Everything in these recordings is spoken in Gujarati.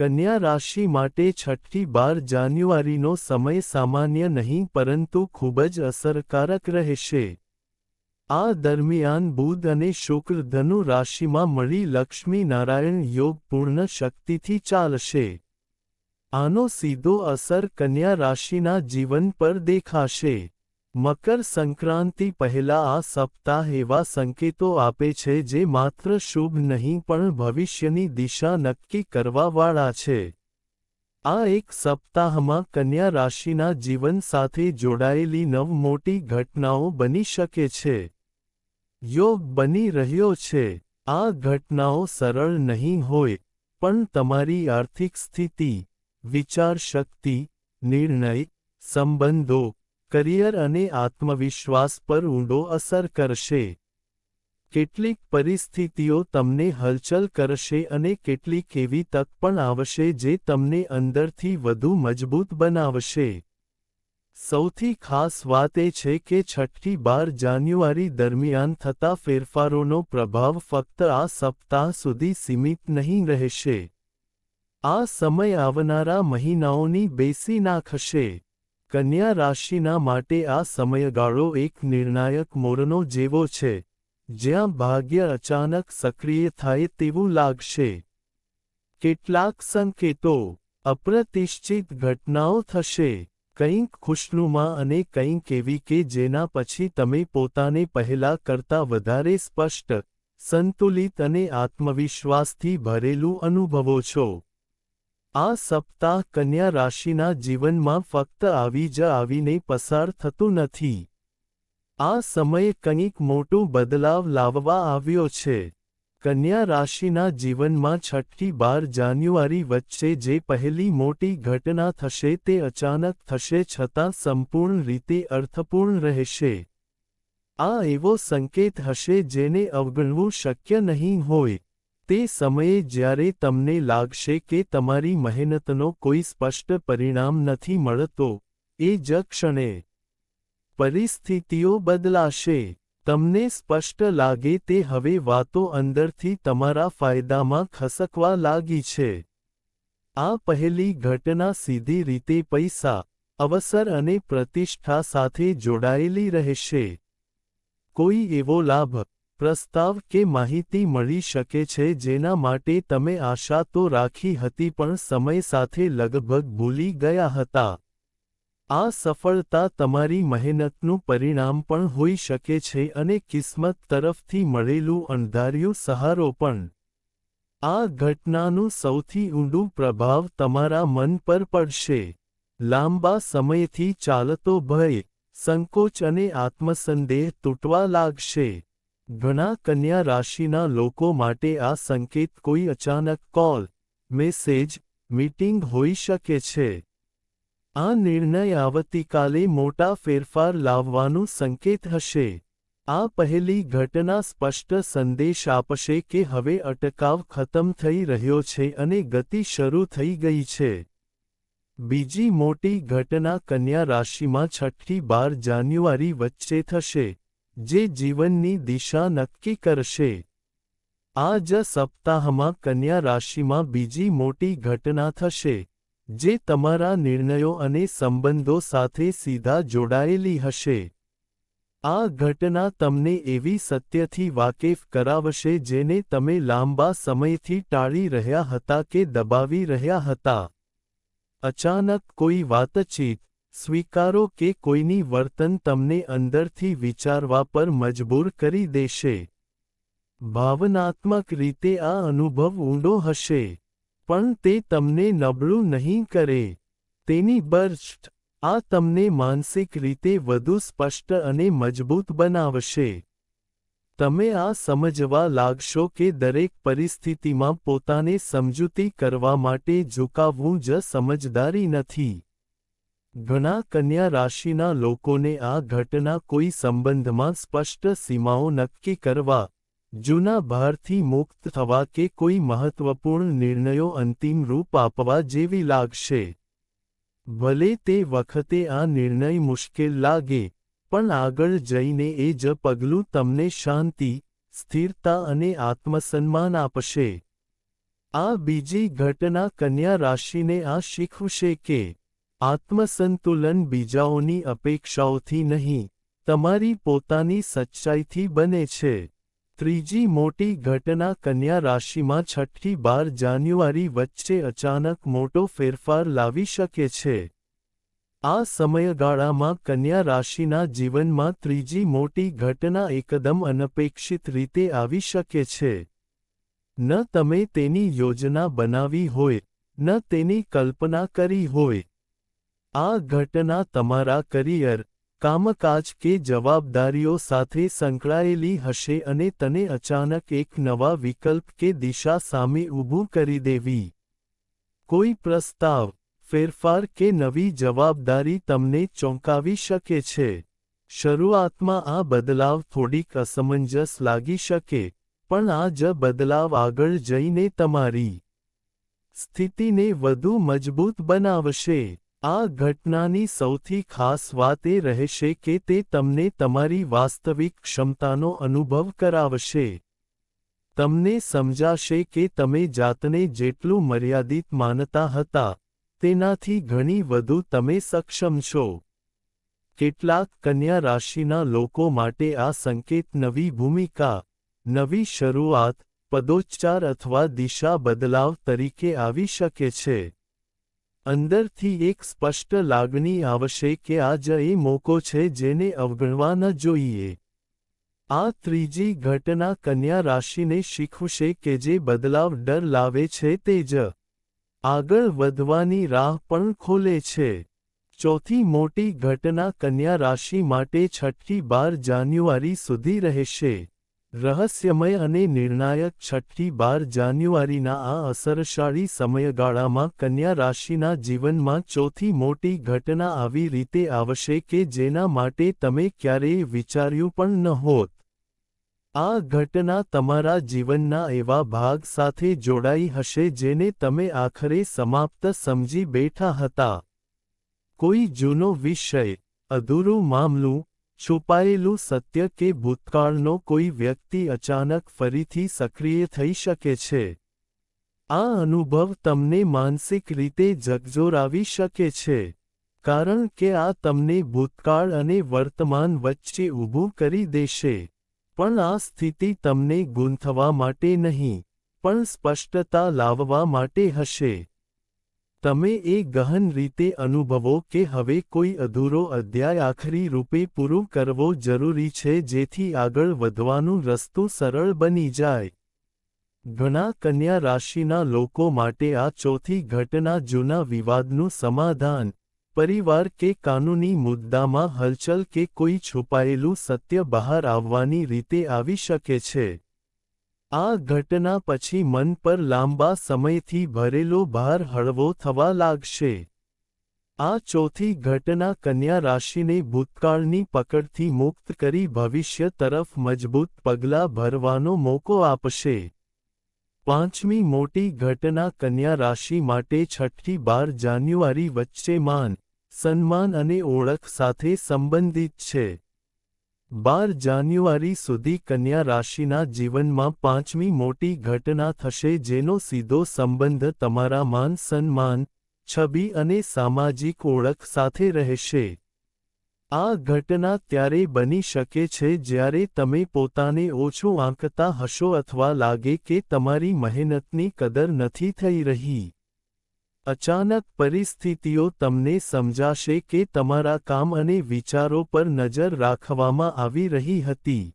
કન્યા રાશિ માટે છઠ્ઠી બાર જાન્યુઆરીનો સમય સામાન્ય નહીં પરંતુ ખૂબ જ અસરકારક રહેશે. આ દરમિયાન બુધ અને શુક્ર ધનુ રાશિમાં મળી લક્ષ્મી નારાયણ યોગ પૂર્ણ શક્તિથી ચાલશે. આનો સીધો અસર કન્યા રાશિના જીવન પર દેખાશે. મકર સંક્રાંતિ પહેલા આ સપ્તાહ એવા સંકેતો આપે છે જે માત્ર શુભ નહીં પણ ભવિષ્યની દિશા નક્કી કરવાવાળા છે. આ એક સપ્તાહમાં કન્યા રાશિના જીવન સાથે જોડાયેલી નવ મોટી ઘટનાઓ બની શકે છે. યોગ બની રહ્યો છે. આ ઘટનાઓ સરળ નહીં હોય, પણ તમારી આર્થિક સ્થિતિ, વિચારશક્તિ, નિર્ણય, સંબંધો કરિયર અને આત્મવિશ્વાસ પર ઊંડો અસર કરશે. કેટલીક પરિસ્થિતિઓ તમને હલચલ કરશે અને કેટલીક એવી તક પણ આવશે જે તમને અંદરથી વધુ મજબૂત બનાવશે. સૌથી ખાસ વાત એ છે કે છઠ્ઠી બાર જાન્યુઆરી દરમિયાન થતા ફેરફારોનો પ્રભાવ ફક્ત આ સપ્તાહ સુધી સીમિત નહીં રહેશે. આ સમય આવનારા મહિનાઓની બેસી નાખશે. કન્યા રાશિના માટે આ સમયગાળો એક નિર્ણાયક મોરનો જેવો છે, જ્યાં ભાગ્ય અચાનક સક્રિય થાય તેવું લાગશે. કેટલાક સંકેતો. અપ્રતિષ્ઠિત ઘટનાઓ થશે. કંઈક ખુશનુમા અને કંઈક એવી કે જેના પછી તમે પોતાને પહેલા કરતા વધારે સ્પષ્ટ, સંતુલિત અને આત્મવિશ્વાસથી ભરેલું અનુભવો છો. આ સપ્તાહ કન્યા રાશિના જીવનમાં ફક્ત આવી જ આવીને પસાર થતું નથી. આ સમયે કંઈક મોટો બદલાવ લાવવા આવ્યો છે. કન્યા રાશિના જીવનમાં છઠ્ઠી બાર જાન્યુઆરી વચ્ચે જે પહેલી મોટી ઘટના થશે તે અચાનક થશે છતાં સંપૂર્ણ રીતે અર્થપૂર્ણ રહેશે. આ એવો સંકેત હશે જેને અવગણવું શક્ય નહીં હોય. તે સમયે જ્યારે તમને લાગશે કે તમારી મહેનતનો કોઈ સ્પષ્ટ પરિણામ નથી મળતો, એ જ ક્ષણે પરિસ્થિતિઓ બદલાશે. તમને સ્પષ્ટ લાગે તે હવે વાતો અંદરથી તમારા ફાયદામાં ખસકવા લાગી છે. આ પહેલી ઘટના સીધી રીતે પૈસા, અવસર અને પ્રતિષ્ઠા સાથે જોડાયેલી રહેશે. કોઈ એવો લાભ પ્રસ્તાવ કે માહિતી મળી શકે છે જેના માટે તમે આશા તો રાખી હતી પણ સમય સાથે લગભગ ભૂલી ગયા હતા. આ સફળતા તમારી મહેનતનું પરિણામ પણ હોઈ શકે છે અને કિસ્મત તરફથી મળેલું અણધાર્યું સહારો પણ. આ ઘટનાનું સૌથી ઊંડું પ્રભાવ તમારા મન પર પડશે. લાંબા સમયથી ચાલતો ભય, સંકોચ અને આત્મસંદેહ તૂટવા લાગશે. ઘણા કન્યા રાશિના લોકો માટે આ સંકેત કોઈ અચાનક કોલ, મેસેજ, મીટિંગ હોઈ શકે છે. આ નિર્ણય આવતીકાલે મોટા ફેરફાર લાવવાનું સંકેત હશે. આ પહેલી ઘટના સ્પષ્ટ સંદેશ આપશે કે હવે અટકાવ ખતમ થઈ રહ્યો છે અને ગતિ શરૂ થઈ ગઈ છે. બીજી મોટી ઘટના કન્યા રાશિમાં છઠ્ઠી બાર જાન્યુઆરી વચ્ચે થશે. જે જીવનની દિશા નક્કી કરશે. આ જ સપ્તાહમાં કન્યા રાશિમાં બીજી મોટી ઘટના થશે, જે તમારા નિર્ણયો અને સંબંધો સાથે સીધા જોડાયેલી હશે. આ ઘટના તમને એવી સત્યથી વાકેફ કરાવશે જેને તમે લાંબા સમયથી ટાળી રહ્યા હતા કે દબાવી રહ્યા હતા. અચાનક કોઈ વાતચીત સ્વીકારો કે કોઈની વર્તન તમને અંદરથી વિચારવા પર મજબૂર કરી દેશે. ભાવનાત્મક રીતે આ અનુભવ ઊંડો હશે, પણ તે તમને નબળું નહીં કરે. તેની બર્સ્ટ આ તમને માનસિક રીતે વધુ સ્પષ્ટ અને મજબૂત બનાવશે. તમે આ સમજવા લાગશો કે દરેક પરિસ્થિતિમાં પોતાને સમજૂતી કરવા માટે ઝુકાવવું જ સમજદારી નથી. ઘણા કન્યા રાશિના લોકોને આ ઘટના કોઈ સંબંધમાં સ્પષ્ટ સીમાઓ નક્કી કરવા, જૂના ભારથી મુક્ત થવા કે કોઈ મહત્વપૂર્ણ નિર્ણયો અંતિમ રૂપ આપવા જેવી લાગશે. ભલે તે વખતે આ નિર્ણય મુશ્કેલ લાગે, પણ આગળ જઈને એ જ પગલું તમને શાંતિ, સ્થિરતા અને આત્મસન્માન આપશે. આ બીજી ઘટના કન્યા રાશિને આ શીખવશે કે આત્મસંતુલન બીજાઓની અપેક્ષાઓથી નહીં, તમારી પોતાની સચ્ચાઈથી બને છે. ત્રીજી મોટી ઘટના કન્યા રાશિમાં છઠ્ઠી બાર જાન્યુઆરી વચ્ચે અચાનક મોટો ફેરફાર લાવી શકે છે. આ સમયગાળામાં કન્યા રાશિના જીવનમાં ત્રીજી મોટી ઘટના એકદમ અનપેક્ષિત રીતે આવી શકે છે. ન તમે તેની યોજના બનાવી હોય, ન તેની કલ્પના કરી હોય આ ઘટના તમારા કરિયર, કામકાજ કે જવાબદારીઓ સાથે સંકળાયેલી હશે અને તને અચાનક એક નવા વિકલ્પ કે દિશા સામે ઊભું કરી દેવી. કોઈ પ્રસ્તાવ, ફેરફાર કે નવી જવાબદારી તમને ચોંકાવી શકે છે. શરૂઆતમાં આ બદલાવ થોડીક અસમંજસ લાગી શકે, પણ આ જ બદલાવ આગળ જઈને તમારી સ્થિતિને વધુ મજબૂત બનાવશે. આ ઘટનાની સૌથી ખાસ વાત એ રહેશે કે તે તમને તમારી વાસ્તવિક ક્ષમતાનો અનુભવ કરાવશે. તમને સમજાશે કે તમે જાતને જેટલું મર્યાદિત માનતા હતા, તેનાથી ઘણી વધુ તમે સક્ષમ છો. કેટલાક કન્યા રાશિના લોકો માટે આ સંકેત નવી ભૂમિકા, નવી શરૂઆત, પદોચ્ચાર અથવા દિશા બદલાવ તરીકે આવી શકે છે. અંદરથી એક સ્પષ્ટ લાગણી આવશે કે આ જ એ મોકો છે જેને અવગણવા ન જોઈએ. આ ત્રીજી ઘટના કન્યા રાશિને શીખવશે કે જે બદલાવ ડર લાવે છે તે જ આગળ વધવાની રાહ પણ ખોલે છે. ચોથી મોટી ઘટના કન્યા રાશિ માટે છઠ્ઠી બાર જાન્યુઆરી સુધી રહેશે. રહસ્યમય અને નિર્ણાયક છઠ્ઠી બાર જાન્યુઆરીના આ અસરશાળી સમયગાળામાં કન્યા રાશિના જીવનમાં ચોથી મોટી ઘટના આવી રીતે આવશે કે જેના માટે તમે ક્યારેય વિચાર્યું પણ ન હોત. આ ઘટના તમારા જીવનના એવા ભાગ સાથે જોડાઈ હશે જેને તમે આખરે સમાપ્ત સમજી બેઠા હતા. કોઈ જૂનો વિષય, અધૂરું મામલું છુપાયેલું સત્ય કે ભૂતકાળનો કોઈ વ્યક્તિ અચાનક ફરીથી સક્રિય થઈ શકે છે. આ અનુભવ તમને માનસિક રીતે ઝકઝોરાવી શકે છે, કારણ કે આ તમને ભૂતકાળ અને વર્તમાન વચ્ચે ઊભું કરી દેશે. પણ આ સ્થિતિ તમને ગૂંથવા માટે નહીં, પણ સ્પષ્ટતા લાવવા માટે હશે. તમે એ ગહન રીતે અનુભવો કે હવે કોઈ અધૂરો અધ્યાય આખરી રૂપે પૂરું કરવો જરૂરી છે જેથી આગળ વધવાનું રસ્તું સરળ બની જાય. ઘણા કન્યા રાશિના લોકો માટે આ ચોથી ઘટના જૂના વિવાદનું સમાધાન, પરિવાર કે કાનૂની મુદ્દામાં હલચલ કે કોઈ છુપાયેલું સત્ય બહાર આવવાની રીતે આવી શકે છે. આ ઘટના પછી મન પર લાંબા સમયથી ભરેલો ભાર હળવો થવા લાગશે. આ ચોથી ઘટના કન્યા રાશિને ભૂતકાળની પકડથી મુક્ત કરી ભવિષ્ય તરફ મજબૂત પગલાં ભરવાનો મોકો આપશે. પાંચમી મોટી ઘટના કન્યા રાશિ માટે છઠ્ઠી બાર જાન્યુઆરી વચ્ચે માન, સન્માન અને ઓળખ સાથે સંબંધિત છે. બાર જાન્યુઆરી સુધી કન્યા રાશિના જીવનમાં પાંચમી મોટી ઘટના થશે જેનો સીધો સંબંધ તમારા માન સન્માન, છબી અને સામાજિક ઓળખ સાથે રહેશે. આ ઘટના ત્યારે બની શકે છે જ્યારે તમે પોતાને ઓછું આંકતા હશો અથવા લાગે કે તમારી મહેનતની કદર નથી થઈ રહી. અચાનક પરિસ્થિતિઓ તમને સમજાશે કે તમારા કામ અને વિચારો પર નજર રાખવામાં આવી રહી હતી.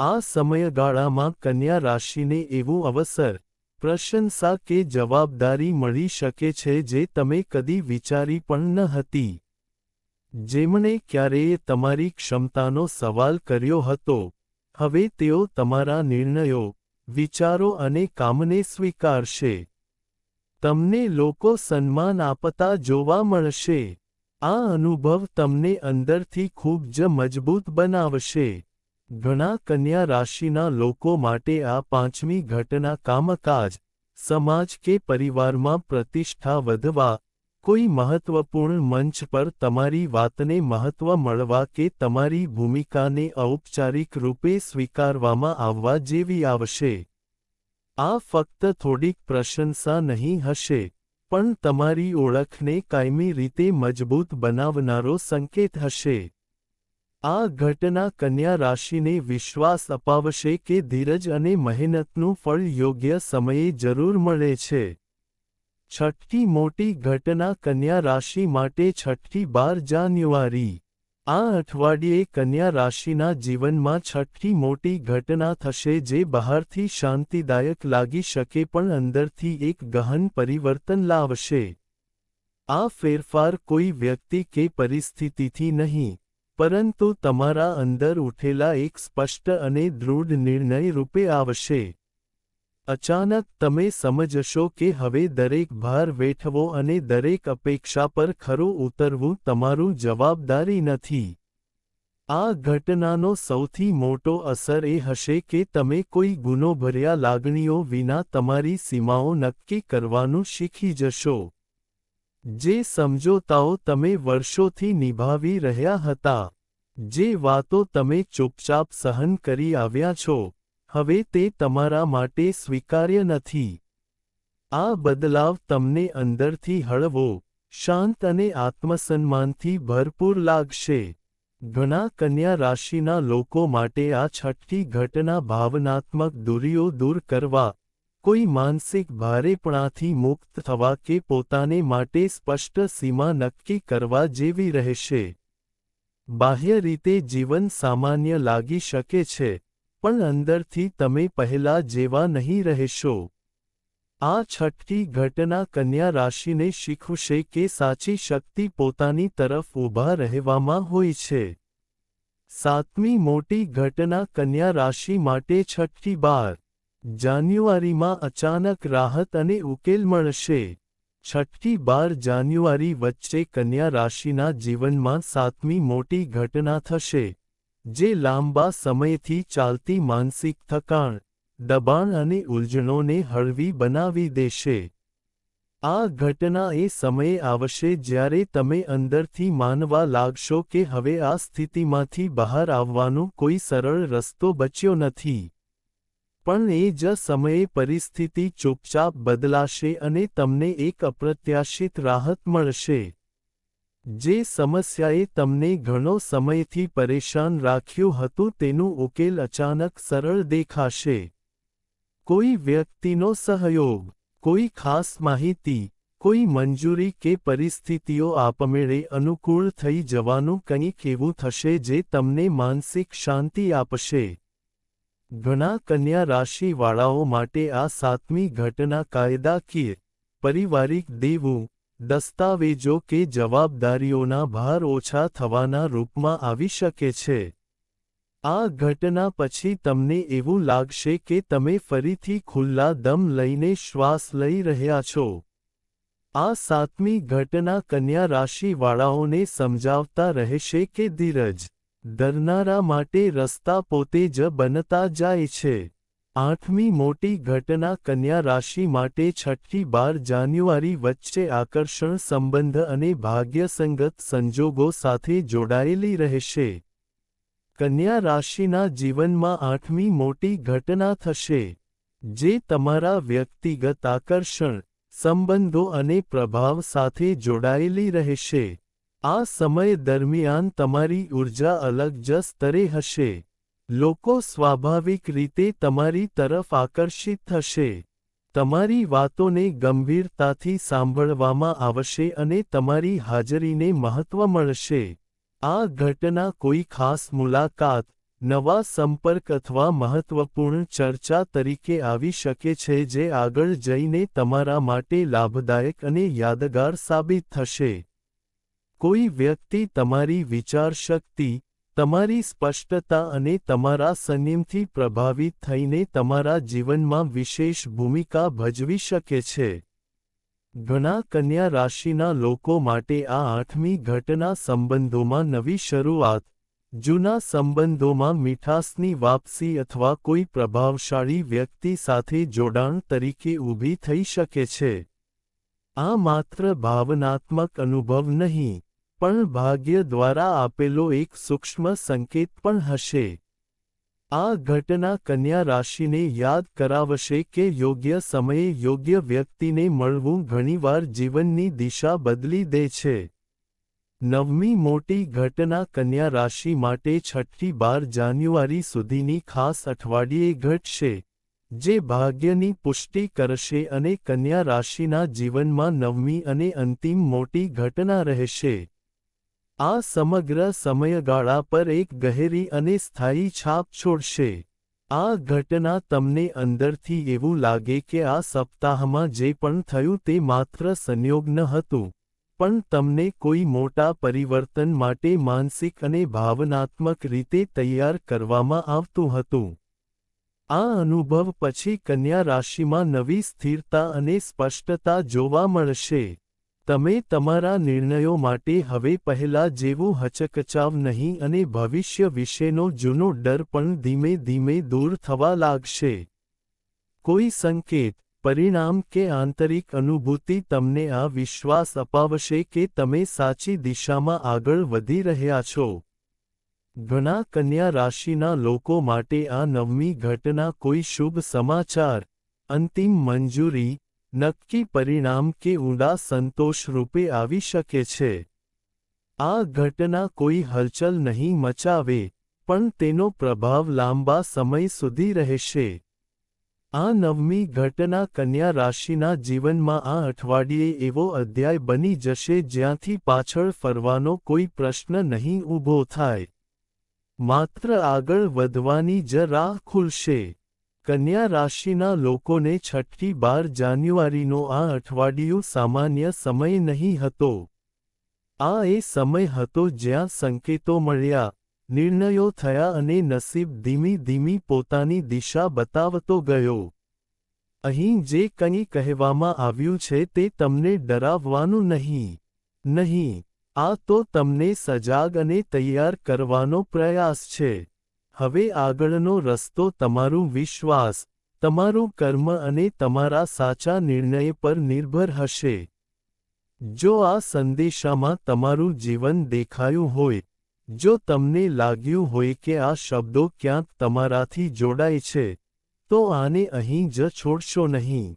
આ સમયગાળામાં કન્યા રાશિને એવું અવસર, પ્રશંસા કે જવાબદારી મળી શકે છે જે તમે કદી વિચારી પણ ન હતી. જેમણે ક્યારેય તમારી ક્ષમતાનો સવાલ કર્યો હતો, હવે તેઓ તમારા નિર્ણયો, વિચારો અને કામને સ્વીકારશે. તમને લોકો સન્માન આપતા જોવા મળશે. આ અનુભવ તમને અંદરથી ખૂબ જ મજબૂત બનાવશે. ઘણા કન્યા રાશિના લોકો માટે આ પાંચમી ઘટના કામકાજ, સમાજ કે પરિવારમાં પ્રતિષ્ઠા વધવા, કોઈ મહત્વપૂર્ણ મંચ પર તમારી વાતને મહત્વ મળવા કે તમારી ભૂમિકાને ઔપચારિક રૂપે સ્વીકારવામાં આવવા જેવી આવશે. આ ફક્ત થોડીક પ્રશંસા નહીં હશે, પણ તમારી ઓળખને કાયમી રીતે મજબૂત બનાવનારો સંકેત હશે. આ ઘટના કન્યા રાશિને વિશ્વાસ અપાવશે કે ધીરજ અને મહેનતનું ફળ યોગ્ય સમયે જરૂર મળે છે. છઠ્ઠી મોટી ઘટના કન્યા રાશિ માટે છઠ્ઠી બાર જાન્યુઆરી. આ અઠવાડિયે કન્યા રાશિના જીવનમાં છઠ્ઠી મોટી ઘટના થશે જે બહારથી શાંતિદાયક લાગી શકે પણ અંદરથી એક ગહન પરિવર્તન લાવશે. આ ફેરફાર કોઈ વ્યક્તિ કે પરિસ્થિતિથી નહીં, પરંતુ તમારા અંદર ઉઠેલા એક સ્પષ્ટ અને દૃઢ નિર્ણય રૂપે આવશે. અચાનક તમે સમજશો કે હવે દરેક ભાર વેઠવો અને દરેક અપેક્ષા પર ખરું ઉતરવું તમારું જવાબદારી નથી. આ ઘટનાનો સૌથી મોટો અસર એ હશે કે તમે કોઈ ગુનોભર્યા લાગણીઓ વિના તમારી સીમાઓ નક્કી કરવાનું શીખી જશો. જે સમજોતાઓ તમે વર્ષોથી નિભાવી રહ્યા હતા, જે વાતો તમે ચૂપચાપ સહન કરી આવ્યા છો હવે તે તમારા માટે સ્વીકાર્ય નથી. આ બદલાવ તમને અંદરથી હળવો, શાંત અને આત્મસન્માનથી ભરપૂર લાગશે. ઘણા કન્યા રાશિના લોકો માટે આ છઠ્ઠી ઘટના ભાવનાત્મક દૂરીઓ દૂર કરવા, કોઈ માનસિક ભારેપણાથી મુક્ત થવા કે પોતાને માટે સ્પષ્ટ સીમા નક્કી કરવા જેવી રહેશે. બાહ્ય રીતે જીવન સામાન્ય લાગી શકે છે. પણ અંદરથી તમે પહેલા જેવા નહીં રહેશો. આ છઠ્ઠી ઘટના કન્યા રાશિને શીખવશે કે સાચી શક્તિ પોતાની તરફ ઊભા રહેવામાં હોય છે. સાતમી મોટી ઘટના કન્યા રાશિ માટે છઠ્ઠી બાર. જાન્યુઆરીમાં અચાનક રાહત અને ઉકેલ મળશે. છઠ્ઠી બાર જાન્યુઆરી વચ્ચે કન્યા રાશિના જીવનમાં સાતમી મોટી ઘટના થશે. જે લાંબા સમયથી ચાલતી માનસિક થકાણ, દબાણ અને ઉલઝણોને હળવી બનાવી દેશે. આ ઘટના એ સમયે આવશે જ્યારે તમે અંદરથી માનવા લાગશો કે હવે આ સ્થિતિમાંથી બહાર આવવાનો કોઈ સરળ રસ્તો બચ્યો નથી. પણ એ જ સમયે પરિસ્થિતિ ચૂપચાપ બદલાશે અને તમને એક અપ્રત્યાશિત રાહત મળશે. જે સમસ્યાએ તમને ઘણો સમયથી પરેશાન રાખ્યું હતું તેનું ઉકેલ અચાનક સરળ દેખાશે. કોઈ વ્યક્તિનો સહયોગ, કોઈ ખાસ માહિતી, કોઈ મંજૂરી કે પરિસ્થિતિઓ આપમેળે અનુકૂળ થઈ જવાનું કંઈક એવું થશે જે તમને માનસિક શાંતિ આપશે. ઘણા કન્યા રાશિવાળાઓ માટે આ સાતમી ઘટના કાયદાકીય, પરિવારિક દેવું દસ્તાવેજો કે જવાબદારીઓના ભાર ઓછા થવાના રૂપમાં આવી શકે છે. આ ઘટના પછી તમને એવું લાગશે કે તમે ફરીથી ખુલ્લા દમ લઈને શ્વાસ લઈ રહ્યા છો. આ સાતમી ઘટના કન્યા રાશિવાળાઓને સમજાવતા રહેશે કે ધીરજ ધરનારા માટે રસ્તા પોતે જ બનતા જાય છે. આઠમી મોટી ઘટના કન્યા રાશિ માટે છઠ્ઠી બાર જાન્યુઆરી વચ્ચે આકર્ષણ સંબંધ અને ભાગ્યસંગત સંજોગો સાથે જોડાયેલી રહેશે. કન્યા રાશિના જીવનમાં આઠમી મોટી ઘટના થશે, જે તમારા વ્યક્તિગત આકર્ષણ, સંબંધો અને પ્રભાવ સાથે જોડાયેલી રહેશે. આ સમય દરમિયાન તમારી ઊર્જા અલગ જ સ્તરે હશે. લોકો સ્વાભાવિક રીતે તમારી તરફ આકર્ષિત થશે. તમારી વાતોને ગંભીરતાથી સાંભળવામાં આવશે અને તમારી હાજરીને મહત્વ મળશે. આ ઘટના કોઈ ખાસ મુલાકાત, નવા સંપર્ક અથવા મહત્વપૂર્ણ ચર્ચા તરીકે આવી શકે છે જે આગળ જઈને તમારા માટે લાભદાયક અને યાદગાર સાબિત થશે. કોઈ વ્યક્તિ તમારી વિચારશક્તિ તમારી સ્પષ્ટતા અને તમારા સંયમથી પ્રભાવિત થઈને તમારા જીવનમાં વિશેષ ભૂમિકા ભજવી શકે છે. ઘણા કન્યા રાશિના લોકો માટે આ આઠમી ઘટના સંબંધોમાં નવી શરૂઆત, જૂના સંબંધોમાં મીઠાસની વાપસી અથવા કોઈ પ્રભાવશાળી વ્યક્તિ સાથે જોડાણ તરીકે ઊભી થઈ શકે છે. આ માત્ર ભાવનાત્મક અનુભવ નહીં પણ ભાગ્ય દ્વારા આપેલો એક સૂક્ષ્મ સંકેત પણ હશે. આ ઘટના કન્યા રાશિને યાદ કરાવશે કે યોગ્ય સમયે યોગ્ય વ્યક્તિને મળવું ઘણીવાર જીવનની દિશા બદલી દે છે. નવમી મોટી ઘટના કન્યા રાશિ માટે છઠ્ઠી બાર જાન્યુઆરી સુધીની ખાસ અઠવાડિયે ઘટશે, જે ભાગ્યની પુષ્ટિ કરશે અને કન્યા રાશિના જીવનમાં નવમી અને અંતિમ મોટી ઘટના રહેશે. આ સમગ્ર સમયગાળા પર એક ગહેરી અને સ્થાયી છાપ છોડશે. આ ઘટના તમને અંદરથી એવું લાગે કે આ સપ્તાહમાં જે પણ થયું તે માત્ર સંયોગ ન હતું, પણ તમને કોઈ મોટા પરિવર્તન માટે માનસિક અને ભાવનાત્મક રીતે તૈયાર કરવામાં આવતું હતું. આ અનુભવ પછી કન્યા રાશિમાં નવી સ્થિરતા અને સ્પષ્ટતા જોવા મળશે. તમે તમારા નિર્ણયો માટે હવે પહેલા જેવું હચકચાવ નહીં અને ભવિષ્ય વિશેનો જૂનો ડર પણ ધીમે ધીમે દૂર થવા લાગશે. કોઈ સંકેત, પરિણામ કે આંતરિક અનુભૂતિ તમને આ વિશ્વાસ અપાવશે કે તમે સાચી દિશામાં આગળ વધી રહ્યા છો. ઘણા કન્યા રાશિના લોકો માટે આ નવમી ઘટના કોઈ શુભ સમાચાર. અંતિમ મંજૂરી નક્કી પરિણામ કે ઊંડા સંતોષ રૂપે આવી શકે છે. આ ઘટના કોઈ હલચલ નહીં મચાવે, પણ તેનો પ્રભાવ લાંબા સમય સુધી રહેશે. આ નવમી ઘટના કન્યા રાશિના જીવનમાં આ અઠવાડિયે એવો અધ્યાય બની જશે જ્યાંથી પાછળ ફરવાનો કોઈ પ્રશ્ન નહીં ઊભો થાય. માત્ર આગળ વધવાની જ રાહ ખુલશે. કન્યા રાશિના લોકોને છઠ્ઠી બાર જાન્યુઆરીનો આ અઠવાડિયું સામાન્ય સમય નહીં હતો. આ એ સમય હતો જ્યાં સંકેતો મળ્યા, નિર્ણયો થયા અને નસીબ ધીમી ધીમી પોતાની દિશા બતાવતો ગયો. અહીં જે કંઈ કહેવામાં આવ્યું છે તે તમને ડરાવવાનું નહીં. નહીં, આ તો તમને સજાગ અને તૈયાર કરવાનો પ્રયાસ છે. હવે આગળનો રસ્તો તમારું વિશ્વાસ, તમારું કર્મ અને તમારા સાચા નિર્ણય પર નિર્ભર હશે. જો આ સંદેશામાં તમારું જીવન દેખાયું હોય, જો તમને લાગ્યું હોય કે આ શબ્દો ક્યાંક તમારાથી જોડાય છે, તો આને અહીં જ છોડશો નહીં.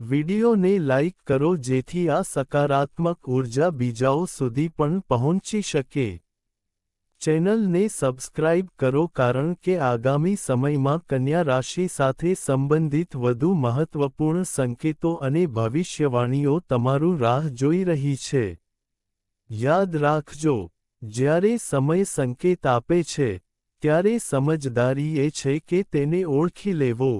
વિડિયોને લાઇક કરો જેથી આ સકારાત્મક ઊર્જા બીજાઓ સુધી પણ પહોંચી શકે. ચેનલને સબસ્ક્રાઇબ કરો કારણ કે આગામી સમયમાં કન્યા રાશિ સાથે સંબંધિત વધુ મહત્વપૂર્ણ સંકેતો અને ભવિષ્યવાણીઓ તમારું રાહ જોઈ રહી છે. યાદ રાખજો, જ્યારે સમય સંકેત આપે છે, ત્યારે સમજદારી એ છે કે તેને ઓળખી લેવો.